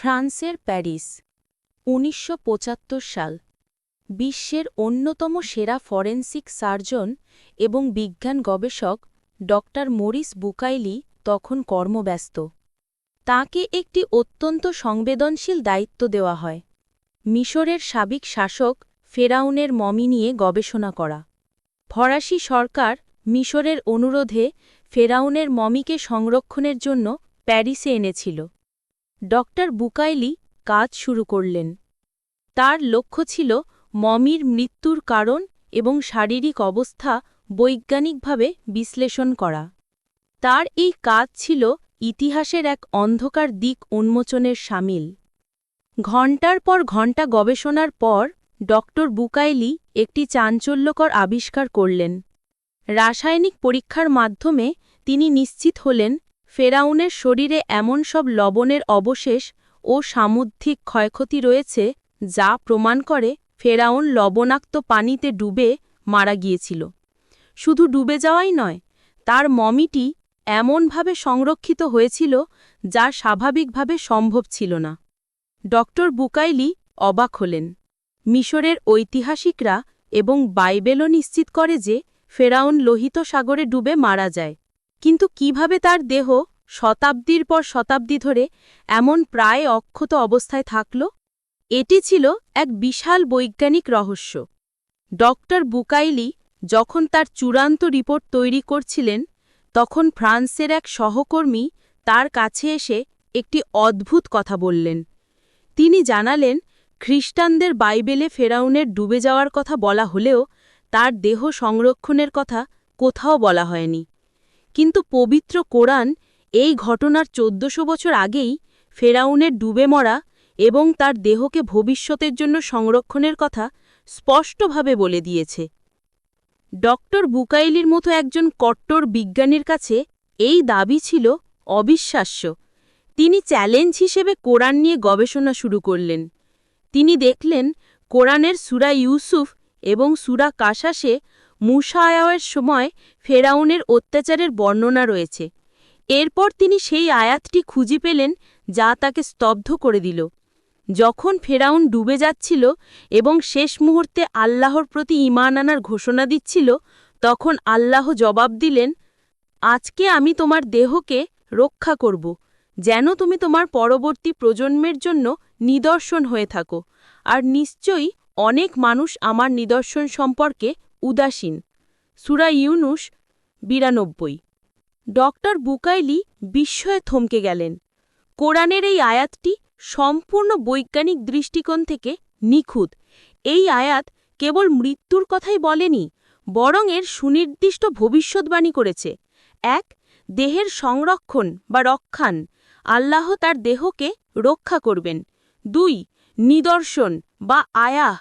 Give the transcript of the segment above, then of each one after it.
ফ্রান্সের প্যারিস, উনিশশো পঁচাত্তর সাল। বিশ্বের অন্যতম সেরা ফরেন্সিক সার্জন এবং বিজ্ঞান গবেষক ড. মরিস বুকাইলি তখন কর্মব্যস্ত। তাকে একটি অত্যন্ত সংবেদনশীল দায়িত্ব দেওয়া হয়। মিশরের সাবেক শাসক ফেরাউনের মমি নিয়ে গবেষণা করা। ফরাসি সরকার মিশরের অনুরোধে ফেরাউনের মমিকে সংরক্ষণের জন্য প্যারিসে এনেছিল। ড বুকাইলি কাজ শুরু করলেন। তার লক্ষ্য ছিল মমির মৃত্যুর কারণ এবং শারীরিক অবস্থা বৈজ্ঞানিকভাবে বিশ্লেষণ করা। তার এই কাজ ছিল ইতিহাসের এক অন্ধকার দিক উন্মোচনের সামিল। ঘণ্টার পর ঘণ্টা গবেষণার পর ড বুকাইলি একটি চাঞ্চল্যকর আবিষ্কার করলেন। রাসায়নিক পরীক্ষার মাধ্যমে তিনি নিশ্চিত হলেন ফেরাউনের শরীরে এমন সব লবণের অবশেষ ও সামুদ্রিক ক্ষয়ক্ষতি রয়েছে, যা প্রমাণ করে ফেরাউন লবণাক্ত পানিতে ডুবে মারা গিয়েছিল। শুধু ডুবে যাওয়াই নয়, তার মমিটি এমনভাবে সংরক্ষিত হয়েছিল, যা স্বাভাবিকভাবে সম্ভব ছিল না। ড. বুকাইলি অবাক হলেন। মিশরের ঐতিহাসিকরা এবং বাইবেলও নিশ্চিত করে যে ফেরাউন লোহিত সাগরে ডুবে মারা যায়। কিন্তু কীভাবে তার দেহ শতাব্দীর পর শতাব্দী ধরে এমন প্রায় অক্ষত অবস্থায় থাকল? এটি ছিল এক বিশাল বৈজ্ঞানিক রহস্য। ডক্টর বুকাইলি যখন তার চূড়ান্ত রিপোর্ট তৈরি করছিলেন, তখন ফ্রান্সের এক সহকর্মী তার কাছে এসে একটি অদ্ভুত কথা বললেন। তিনি জানালেন, খ্রিস্টানদের বাইবেলে ফেরাউনের ডুবে যাওয়ার কথা বলা হলেও তার দেহ সংরক্ষণের কথা কোথাও বলা হয়নি। কিন্তু পবিত্র কোরআন এই ঘটনার চোদ্দশো বছর আগেই ফেরাউনের ডুবে মরা এবং তার দেহকে ভবিষ্যতের জন্য সংরক্ষণের কথা স্পষ্টভাবে বলে দিয়েছে। ডক্টর বুকাইলির মতো একজন কট্টর বিজ্ঞানীর কাছে এই দাবি ছিল অবিশ্বাস্য। তিনি চ্যালেঞ্জ হিসেবে কোরআন নিয়ে গবেষণা শুরু করলেন। তিনি দেখলেন কোরআনের সুরা ইউসুফ এবং সুরা কাশাসে মুসায়াওয়ের সময় ফেরাউনের অত্যাচারের বর্ণনা রয়েছে। এরপর তিনি সেই আয়াতটি খুঁজে পেলেন যা তাকে স্তব্ধ করে দিল। যখন ফেরাউন ডুবে যাচ্ছিল এবং শেষ মুহূর্তে আল্লাহর প্রতি ইমান আনার ঘোষণা দিচ্ছিল, তখন আল্লাহ জবাব দিলেন, আজকে আমি তোমার দেহকে রক্ষা করব, যেন তুমি তোমার পরবর্তী প্রজন্মের জন্য নিদর্শন হয়ে থাকো। আর নিশ্চয়ই অনেক মানুষ আমার নিদর্শন সম্পর্কে উদাসীন। সুরা ইউনুস বিরানব্বই। ডক্টর বুকাইলি বিস্ময়ে থমকে গেলেন। কোরআনের এই আয়াতটি সম্পূর্ণ বৈজ্ঞানিক দৃষ্টিকোণ থেকে নিখুঁত। এই আয়াত কেবল মৃত্যুর কথাই বলেনি, বরং এর সুনির্দিষ্ট ভবিষ্যৎবাণী করেছে। এক, দেহের সংরক্ষণ বা রক্ষান আল্লাহ তার দেহকে রক্ষা করবেন। দুই, নিদর্শন বা আয়াহ।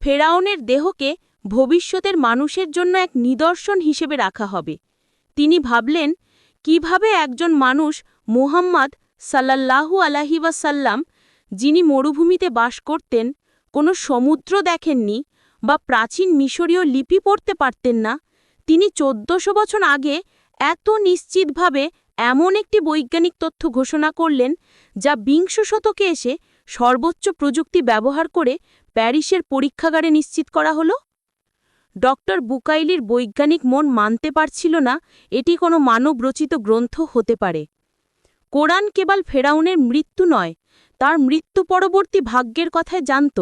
ফেরাউনের দেহকে ভবিষ্যতের মানুষের জন্য এক নিদর্শন হিসেবে রাখা হবে। তিনি ভাবলেন, কীভাবে একজন মানুষ মুহাম্মদ সাল্লাল্লাহু আলাহি ওয়াসাল্লাম, যিনি মরুভূমিতে বাস করতেন, কোনো সমুদ্র দেখেননি বা প্রাচীন মিশরীয় লিপি পড়তে পারতেন না, তিনি চোদ্দশো বছর আগে এত নিশ্চিতভাবে এমন একটি বৈজ্ঞানিক তথ্য ঘোষণা করলেন, যা বিংশ শতকে এসে সর্বোচ্চ প্রযুক্তি ব্যবহার করে প্যারিসের পরীক্ষাগারে নিশ্চিত করা হলো? ডক্টর বুকাইলির বৈজ্ঞানিক মন মানতে পারছিল না, এটি কোনো মানবরচিত গ্রন্থ হতে পারে। কোরআন কেবল ফেরাউনের মৃত্যু নয়, তার মৃত্যু পরবর্তী ভাগ্যের কথায় জানত।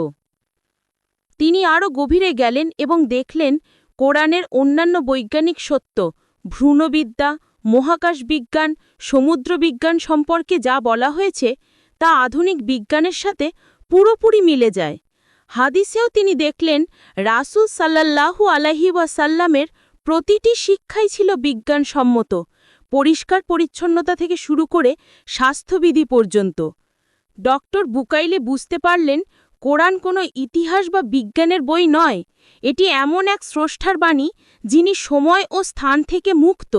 তিনি আরও গভীরে গেলেন এবং দেখলেন কোরআনের অন্যান্য বৈজ্ঞানিক সত্য, ভ্রূণবিদ্যা মহাকাশ বিজ্ঞান সমুদ্র বিজ্ঞান সম্পর্কে যা বলা হয়েছে, তা আধুনিক বিজ্ঞানের সাথে পুরোপুরি মিলে যায়। হাদিসেও তিনি দেখলেন, রাসুল সাল্লাল্লাহু আলাহি ওয়াসাল্লামের প্রতিটি শিক্ষাই ছিল বিজ্ঞানসম্মত, পরিষ্কার পরিচ্ছন্নতা থেকে শুরু করে স্বাস্থ্যবিধি পর্যন্ত। ডক্টর বুকাইলে বুঝতে পারলেন, কোরআন কোনো ইতিহাস বা বিজ্ঞানের বই নয়, এটি এমন এক স্রষ্টার বাণী যিনি সময় ও স্থান থেকে মুক্ত।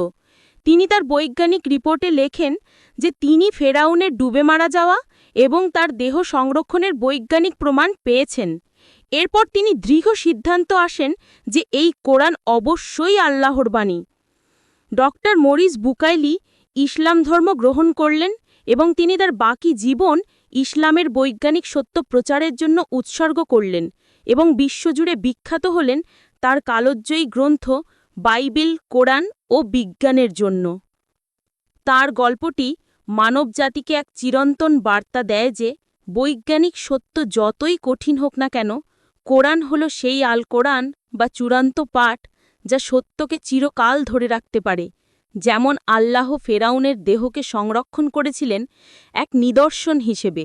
তিনি তার বৈজ্ঞানিক রিপোর্টে লেখেন যে তিনি ফেরাউনের ডুবে মারা যাওয়া এবং তার দেহ সংরক্ষণের বৈজ্ঞানিক প্রমাণ পেয়েছেন। এরপর তিনি দৃঢ় সিদ্ধান্ত আসেন যে এই কোরআন অবশ্যই আল্লাহর বাণী। ডক্টর মরিস বুকাইলি ইসলাম ধর্ম গ্রহণ করলেন এবং তিনি তার বাকি জীবন ইসলামের বৈজ্ঞানিক সত্য প্রচারের জন্য উৎসর্গ করলেন এবং বিশ্বজুড়ে বিখ্যাত হলেন তার কালোজ্জয়ী গ্রন্থ বাইবেল, কোরআন ও বিজ্ঞানের জন্য। তার গল্পটি মানবজাতিকে এক চিরন্তন বার্তা দেয় যে, বৈজ্ঞানিক সত্য যতই কঠিন হোক না কেন, কোরআন হল সেই আল কোরআন বা চূড়ান্ত পাঠ যা সত্যকে চিরকাল ধরে রাখতে পারে। যেমন আল্লাহ ফেরাউনের দেহকে সংরক্ষণ করেছিলেন এক নিদর্শন হিসেবে।